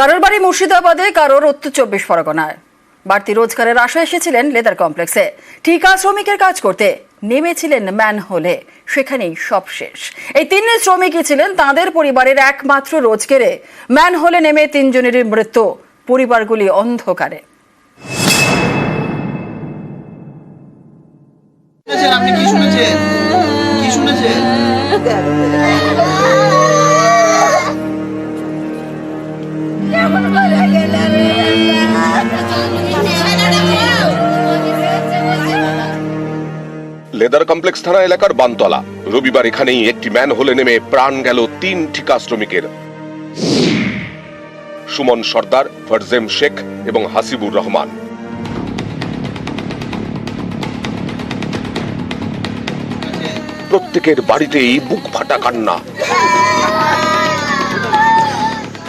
কারোর বাড়ি মুর্শিদাবাদে কারোর উত্তর চব্বিশ পরগনায়। বাড়তি রোজগারের আশা এসেছিলেন লেদার কমপ্লেক্সে। ঠিকা শ্রমিকের কাজ করতে নেমেছিলেন ম্যান হলে, সেখানেই সব শেষ। এই তিন শ্রমিকই ছিলেন তাদের পরিবারের একমাত্র রোজগারে। ম্যান হলে নেমে তিনজনেরই মৃত্যু, পরিবারগুলি অন্ধকারে। আপনি, কি শুনেছেন? কি শুনেছেন? লেদার কমপ্লেক্স থানা এলাকার বানতলা। রবিবার এখানেই একটি ম্যান হলে নেমে প্রাণ গেল তিন ঠিকা শ্রমিকের সুমন সর্দার, ফরজেম শেখ এবং হাসিবুর রহমান। প্রত্যেকের বাড়িতেই বুক ফাটা কান্না।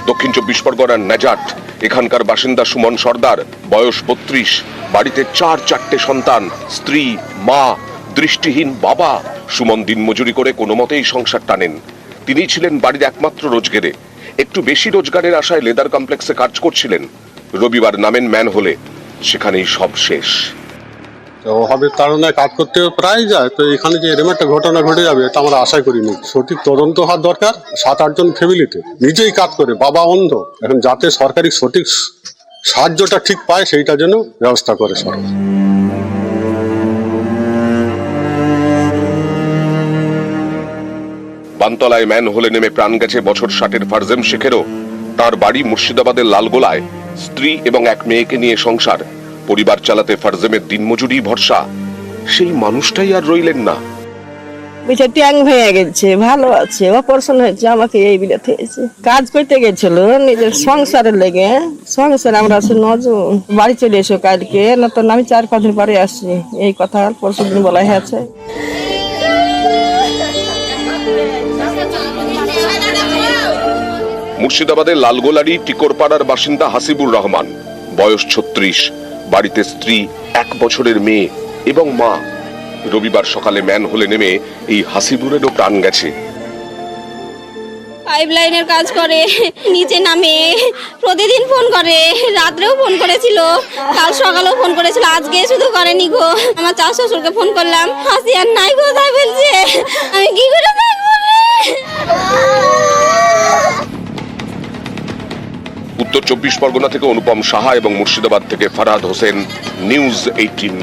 দক্ষিণ চব্বিশ পরগনার নাজাট, এখানকার বাসিন্দা সুমন সর্দার, বয়স বত্রিশ, বাড়িতে চার চারটে সন্তান, স্ত্রী, মা দৃষ্টিহীন বাবা সুমন দিনমজুরি করে কোনো মতেই সংসার টানেন। তিনি ছিলেন বাড়ির একমাত্র রোজগেরে। একটু বেশি রোজগারের আশায় লেদার কমপ্লেক্সে কাজ করছিলেন। রবিবার নামেন ম্যান হলে। সেখানেই সব শেষ। তো অভাবের কারণে কাজ করতে প্রায় যায়। তো এখানে যে এরকম একটা ঘটনা ঘটে যাবে, এটা আমরা আশা করিনি। সঠিক তদন্ত হওয়ার দরকার। সাত আটজন ফ্যামিলিতে নিজেই কাজ করে, বাবা অন্ধ। এখন যাতে সরকারি সঠিক সাহায্যটা ঠিক পায়, সেইটার জন্য ব্যবস্থা করে সরকার। বানতলায় ম্যান হলে নেমে প্রাণ গেছে বছর ষাটের ফারজেম শেখেরও। তার বাড়ি মুর্শিদাবাদের লালগোলায়। স্ত্রী এবং এক মেয়েকে নিয়ে সংসার। পরিবার চালাতে ফারজেমের দিনমজুরি ভরসা। সেই মানুষটাই আর রইলেন না। পিঠে ট্যাং ভেঙে গেছে, ভালো আছে অপারেশন হয়েছে, আমাকে এই বিলে থেয়েছে কাজ করতে গেছিল, নিজের সংসারের লেগে। সংসার আমরা আছি নজন। বাড়ি চলে এসো কালকে, না তো আমি চার পাঁচ দিন পরে আসছি। এই কথা পরশু দিন বলা হয়েছে মুর্শিদাবাদের লালগোলারি টিকরপাড়ার বাসিন্দা হাসিবুর রহমান। বয়স ছত্রিশ। বাড়িতে স্ত্রী, এক বছরের মেয়ে এবং মা। রবিবার সকালে ম্যান হলে নেমে এই হাসিবুরেরও প্রাণ গেছে। পাইপ লাইনের কাজ করে, নিচে নামে, প্রতিদিন ফোন করে, রাত্রেও ফোন করেছিল। কাল সকালেও ফোন করেছিল, আজকে শুধু করেনি গো। আমার চার শ্বশুরকে ফোন করলাম, হাসি আর নাই তাই বলছে? আমি কি করে উত্তর চব্বিশ পরগনা থেকে অনুপম সাহা এবং মুর্শিদাবাদ থেকে ফারাদ হোসেন নিউজ এইটিন।